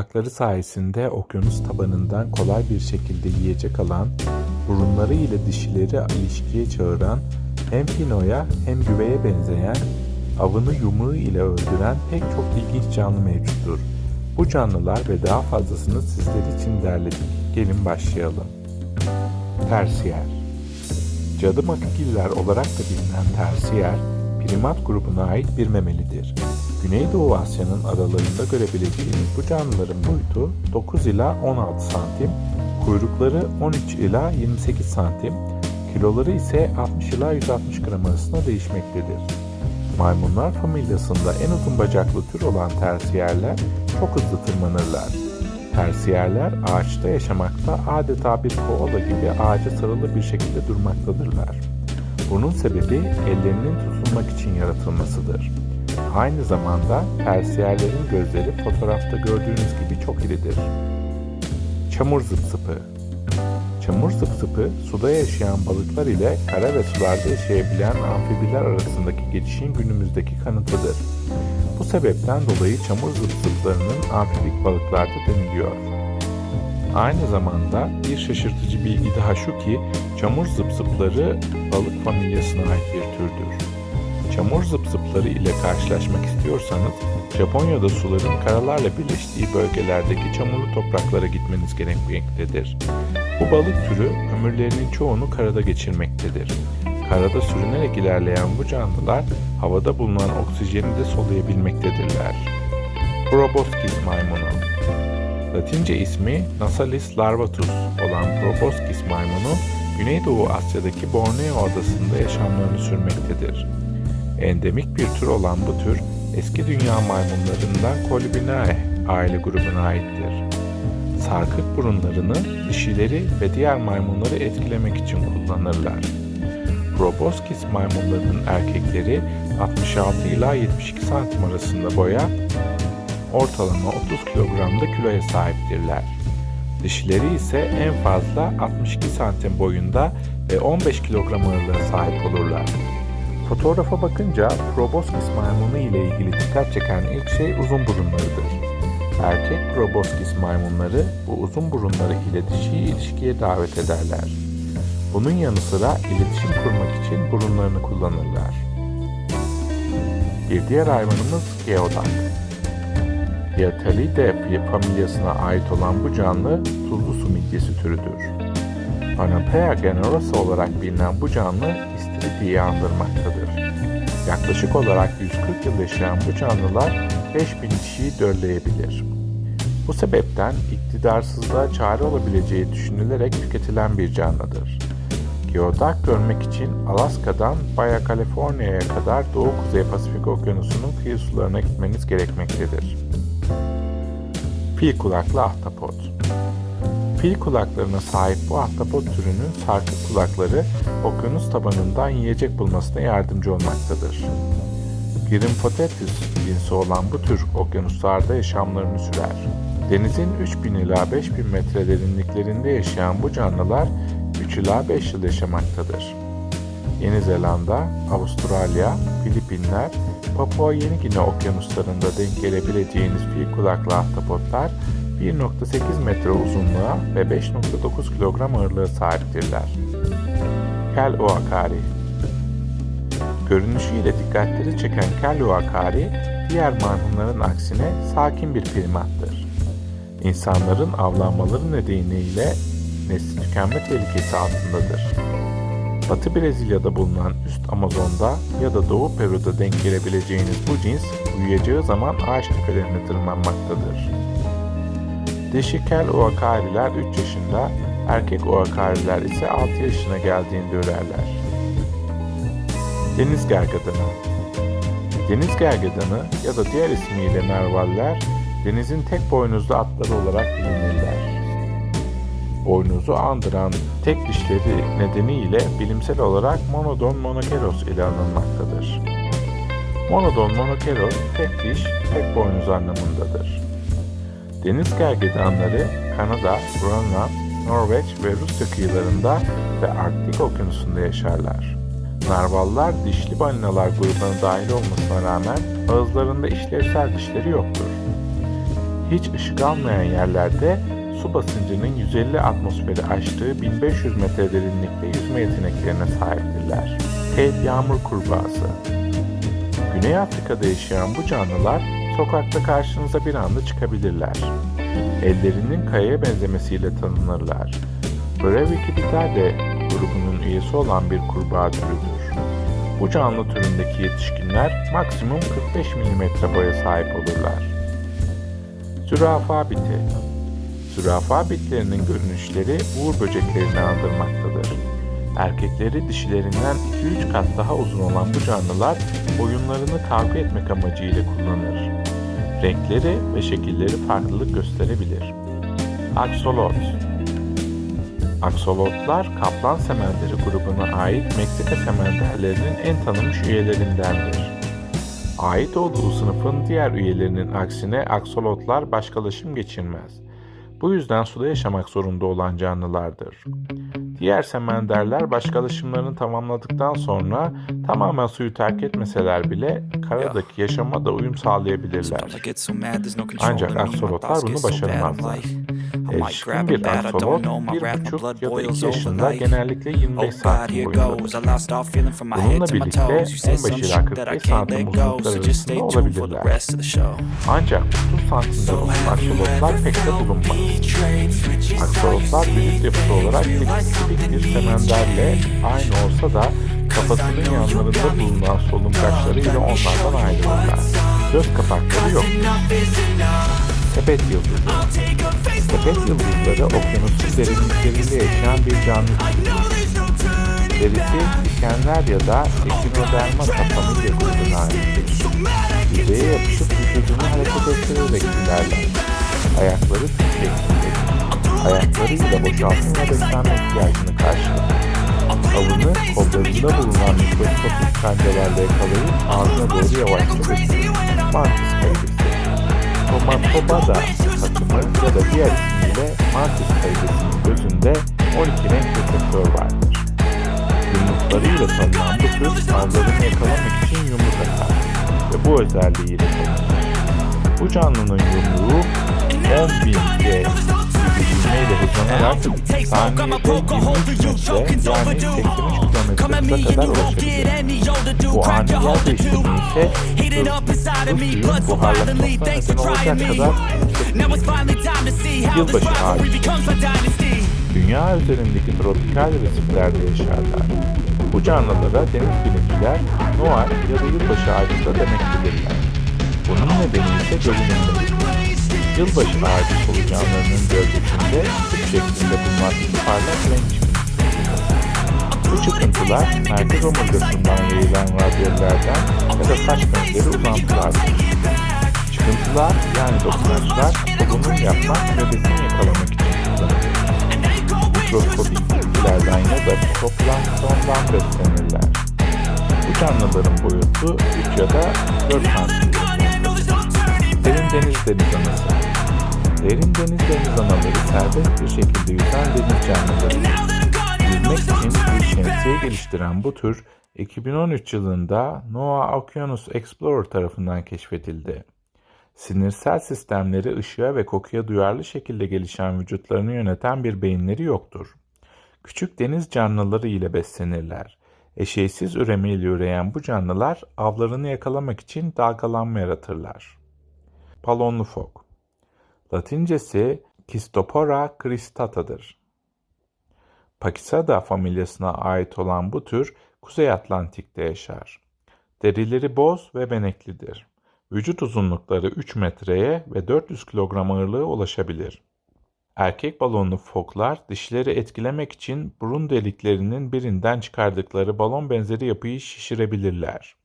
Kulakları sayesinde okyanus tabanından kolay bir şekilde yiyecek alan, burunları ile dişileri ilişkiye çağıran, hem pinoya hem güveye benzeyen, avını yumruğu ile öldüren pek çok ilginç canlı mevcuttur. Bu canlılar ve daha fazlasını sizler için derledik. Gelin başlayalım. Tersiyer Cadı makigiller olarak da bilinen tersiyer, primat grubuna ait bir memelidir. Güneydoğu Asya'nın adalarında görebileceğiniz bu canlıların boyutu 9 ila 16 santim, kuyrukları 13 ila 28 santim, kiloları ise 60 ila 160 gram arasında değişmektedir. Maymunlar familyasında en uzun bacaklı tür olan tersiyerler çok hızlı tırmanırlar. Tersiyerler ağaçta yaşamakta adeta bir koala gibi ağaca sarılı bir şekilde durmaktadırlar. Bunun sebebi ellerinin tutulmak için yaratılmasıdır. Aynı zamanda tersiyerlerin gözleri fotoğrafta gördüğünüz gibi çok iridir. Çamur zıpsıpı Çamur zıpsıpı suda yaşayan balıklar ile kara ve sularda yaşayabilen amfibiler arasındaki geçişin günümüzdeki kanıtıdır. Bu sebepten dolayı çamur zıpsıplarının amfibik balıklarda deniliyor. Aynı zamanda bir şaşırtıcı bilgi daha şu ki çamur zıpsıpları balık familyasına ait bir türdür. Çamur zıpsıpları ile karşılaşmak istiyorsanız Japonya'da suların karalarla birleştiği bölgelerdeki çamurlu topraklara gitmeniz gerekmektedir. Bu balık türü ömürlerinin çoğunu karada geçirmektedir. Karada sürünerek ilerleyen bu canlılar havada bulunan oksijeni de soluyabilmektedirler. Proboscis maymunu Latince ismi Nasalis larvatus olan Proboscis maymunu Güneydoğu Asya'daki Borneo adasında yaşamlarını sürmektedir. Endemik bir tür olan bu tür eski dünya maymunlarından Colibinae aile grubuna aittir. Sarkık burunlarını dişileri ve diğer maymunları etkilemek için kullanırlar. Proboscis maymunlarının erkekleri 66 ila 72 santim arasında boya, ortalama 30 kilogramda kiloya sahiptirler. Dişileri ise en fazla 62 santim boyunda ve 15 kilogram ağırlığa sahip olurlar. Fotoğrafa bakınca Proboscis maymunu ile ilgili dikkat çeken ilk şey uzun burunlarıdır. Erkek Proboscis maymunları bu uzun burunları ile dişiyi ilişkiye davet ederler. Bunun yanı sıra iletişim kurmak için burunlarını kullanırlar. Bir diğer hayvanımız Geodak. Diatelidae familyasına ait olan bu canlı tuzlu su midyesi türüdür. Panapea generosa olarak bilinen bu canlı istiridyeyi andırmaktadır. Yaklaşık olarak 140 yıl yaşayan bu canlılar 5000 kişiyi dölleyebilir. Bu sebepten iktidarsızlığa çare olabileceği düşünülerek tüketilen bir canlıdır. Geodak görmek için Alaska'dan Baja California'ya kadar Doğu Kuzey Pasifik Okyanusu'nun kıyı sularına gitmeniz gerekmektedir. Fil kulaklı ahtapot Fil kulaklarına sahip bu ahtapot türünün sarkık kulakları okyanus tabanından yiyecek bulmasına yardımcı olmaktadır. Grimpotetus cinsi olan bu tür okyanuslarda yaşamlarını sürer. Denizin 3000 ila 5000 metre derinliklerinde yaşayan bu canlılar 3 ila 5 yıl yaşamaktadır. Yeni Zelanda, Avustralya, Filipinler, Papua Yeni Gine okyanuslarında denk gelebileceğiniz fil kulaklı ahtapotlar 1.8 metre uzunluğa ve 5.9 kilogram ağırlığa sahiptirler. Kel Oakari Görünüşüyle dikkatleri çeken Kel Oakari, diğer maymunların aksine sakin bir primattır. İnsanların avlanmaları nedeniyle nesli tükenme tehlikesi altındadır. Batı Brezilya'da bulunan üst Amazon'da ya da Doğu Peru'da denk gelebileceğiniz bu cins uyuyacağı zaman ağaç tepelerine tırmanmaktadır. Dişi kel oakariler 3 yaşında, erkek oakariler ise 6 yaşına geldiğinde ürerler. Deniz gergedanı Deniz gergedanı ya da diğer ismiyle narvaller, denizin tek boynuzlu atları olarak bilinirler. Boynuzu andıran tek dişleri nedeniyle bilimsel olarak Monodon monokeros ile anılmaktadır. Monodon monokeros tek diş, tek boynuz anlamındadır. Deniz gergedanları Kanada, Grönland, Norveç ve Rusya kıyılarında ve Arktik okyanusunda yaşarlar. Narvallar dişli balinalar grubuna dahil olmasına rağmen ağızlarında işlevsel dişleri yoktur. Hiç ışık almayan yerlerde su basıncının 150 atmosferi aştığı 1500 metre derinlikte yüzme yeteneklerine sahiptirler. Cape yağmur kurbağası Güney Afrika'da yaşayan bu canlılar sokakta karşınıza bir anda çıkabilirler. Ellerinin kayaya benzemesiyle tanınırlar. Brevicipitade grubunun üyesi olan bir kurbağa türüdür. Bu canlı türündeki yetişkinler maksimum 45 mm boya sahip olurlar. Zürafa biti Zürafa bitlerinin görünüşleri uğur böceklerini andırmaktadır. Erkekleri dişilerinden 2-3 kat daha uzun olan bu canlılar oyunlarını kavga etmek amacıyla kullanır. Renkleri ve şekilleri farklılık gösterebilir. Aksolot Aksolotlar kaplan semenderi grubuna ait Meksika semenderlerinin en tanınmış üyelerindendir. Ait olduğu sınıfın diğer üyelerinin aksine aksolotlar başkalaşım geçirmez. Bu yüzden suda yaşamak zorunda olan canlılardır. Diğer semenderler başkalaşımlarını tamamladıktan sonra tamamen suyu terk etmeseler bile karadaki yaşama da uyum sağlayabilirler. Ancak aksolotlar bunu başaramazlar. Erişkin bir aksolot bir buçuk ya da iki yaşında genellikle 25 santim boyundadır. Bununla birlikte 15 ila 45 santim uzunluklar arasında olabilirler. Ancak 30 olan aksolotlar pek de bulunmaz. Aksolotlar vücut yapısı olarak dik bir semenderle aynı olsa da kafasının yanlarında bulunan solungaçları ile onlardan ayrılırlar. Göz kapakları yok. Sepet yıldızı. Sepet yıldızları okyanusun derinliklerinde yaşayan bir canlı türüdür. Derisi dikenler ya da ekinoderma tapanı yapısına aittir. Yüzeye yapışıp vücudunu ettirerek ilerler. Ayakları şeklindedir. Ayaklarıyla boşaltım ve beslenme ihtiyacını karşılar. Avını kollarında bulunan mikroskopik kancalarla yakalayıp ağzına doğru yavaşça götürür. Mantis kaygısı. Tomatoba da takımı ya da diğer ismiyle mantis kaygısının gözünde 12 renk reseptör vardır. Yumruklarıyla tanınan bu tür avlarını yakalamak için yumruk atar ve bu özelliğiyle tanınır. Bu canlının yumruğu 10.000 G ivmeyle hızlanarak saniyede 23 metre yani 83 kilometre kadar ulaşabilir. Bu ani yer değiştirmeyi ise su suyun buharlaşmasına neden olacak kadar Yılbaşı ağacı Dünya üzerindeki tropikal resiflerde yaşarlar. Bu canlılara deniz bilimciler Noel ya da yılbaşı ağacı da demektedirler. Bunun nedeni ise görünümleridir. Yılbaşı ağacı solucanlarının gölgesinde küp şeklinde bulunan parlak renk. Bu çıkıntılar merkez omurgasından yayılan radyallerden ya da saç benzeri uzantılardır. Çıkıntılar yani dokunaçlar solunum yapmak ve besin yakalamak için kullanılır. Mikroskobik bitkilerden ya da fitoplanktondan beslenirler. Bu canlıların boyutu 3 ya da 4 santim. Derin deniz deniz anası. Derin deniz deniz anaları serbest bir şekilde yüzen deniz canlıları. Yüzmek için bir şemsiye geliştiren bu tür 2013 yılında NOAA Oceanus Explorer tarafından keşfedildi. Sinirsel sistemleri ışığa ve kokuya duyarlı şekilde gelişen vücutlarını yöneten bir beyinleri yoktur. Küçük deniz canlıları ile beslenirler. Eşeysiz üremeyle üreyen bu canlılar avlarını yakalamak için dalgalanma yaratırlar. Balonlu fok Latincesi Kistopora cristata'dır. Pakisada familyasına ait olan bu tür Kuzey Atlantik'te yaşar. Derileri boz ve beneklidir. Vücut uzunlukları 3 metreye ve 400 kilogram ağırlığı ulaşabilir. Erkek balonlu foklar dişleri etkilemek için burun deliklerinin birinden çıkardıkları balon benzeri yapıyı şişirebilirler.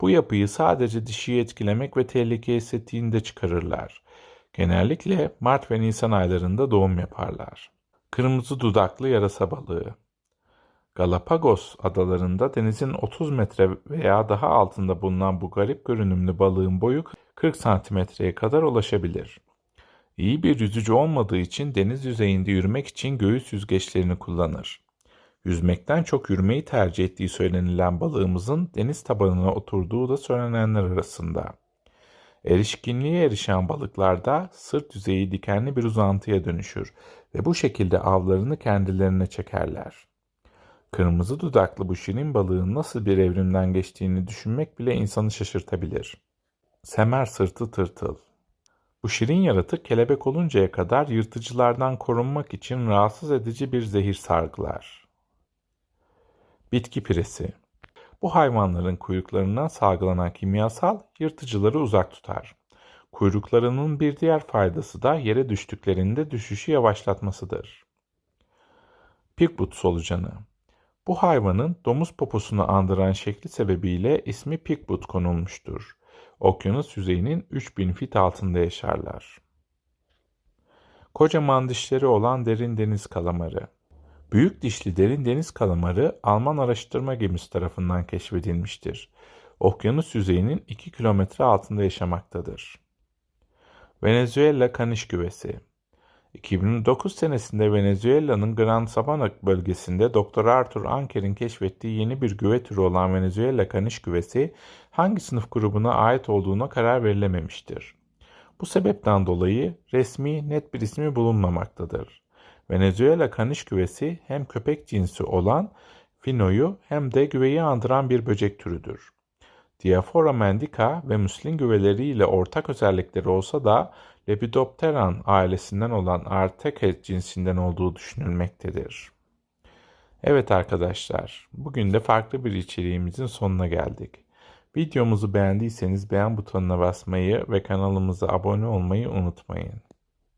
Bu yapıyı sadece dişiyi etkilemek ve tehlike hissettiğinde çıkarırlar. Genellikle Mart ve Nisan aylarında doğum yaparlar. Kırmızı dudaklı yarasa balığı Galapagos adalarında denizin 30 metre veya daha altında bulunan bu garip görünümlü balığın boyu 40 santimetreye kadar ulaşabilir. İyi bir yüzücü olmadığı için deniz yüzeyinde yürümek için göğüs yüzgeçlerini kullanır. Yüzmekten çok yürümeyi tercih ettiği söylenilen balığımızın deniz tabanına oturduğu da söylenenler arasında. Erişkinliğe erişen balıklarda sırt yüzeyi dikenli bir uzantıya dönüşür ve bu şekilde avlarını kendilerine çekerler. Kırmızı dudaklı bu şirin balığın nasıl bir evrimden geçtiğini düşünmek bile insanı şaşırtabilir. Semer sırtı tırtıl. Bu şirin yaratık kelebek oluncaya kadar yırtıcılardan korunmak için rahatsız edici bir zehir sargılar. Bitki piresi. Bu hayvanların kuyruklarından salgılanan kimyasal yırtıcıları uzak tutar. Kuyruklarının bir diğer faydası da yere düştüklerinde düşüşü yavaşlatmasıdır. Pigboot solucanı. Bu hayvanın domuz poposunu andıran şekli sebebiyle ismi Pigboot konulmuştur. Okyanus yüzeyinin 3000 fit altında yaşarlar. Kocaman dişleri olan derin deniz kalamarı. Büyük dişli derin deniz kalamarı Alman araştırma gemisi tarafından keşfedilmiştir. Okyanus yüzeyinin 2 kilometre altında yaşamaktadır. Venezuela kaniş güvesi 2009 senesinde Venezuela'nın Gran Sabana bölgesinde Dr. Arthur Anker'in keşfettiği yeni bir güve türü olan Venezuela kaniş güvesi hangi sınıf grubuna ait olduğuna karar verilememiştir. Bu sebepten dolayı resmi net bir ismi bulunmamaktadır. Venezuela kaniş güvesi hem köpek cinsi olan finoyu hem de güveyi andıran bir böcek türüdür. Diaphora mendica ve müslin güveleriyle ortak özellikleri olsa da Lepidopteran ailesinden olan Arteke cinsinden olduğu düşünülmektedir. Evet arkadaşlar, bugün de farklı bir içeriğimizin sonuna geldik. Videomuzu beğendiyseniz beğen butonuna basmayı ve kanalımıza abone olmayı unutmayın.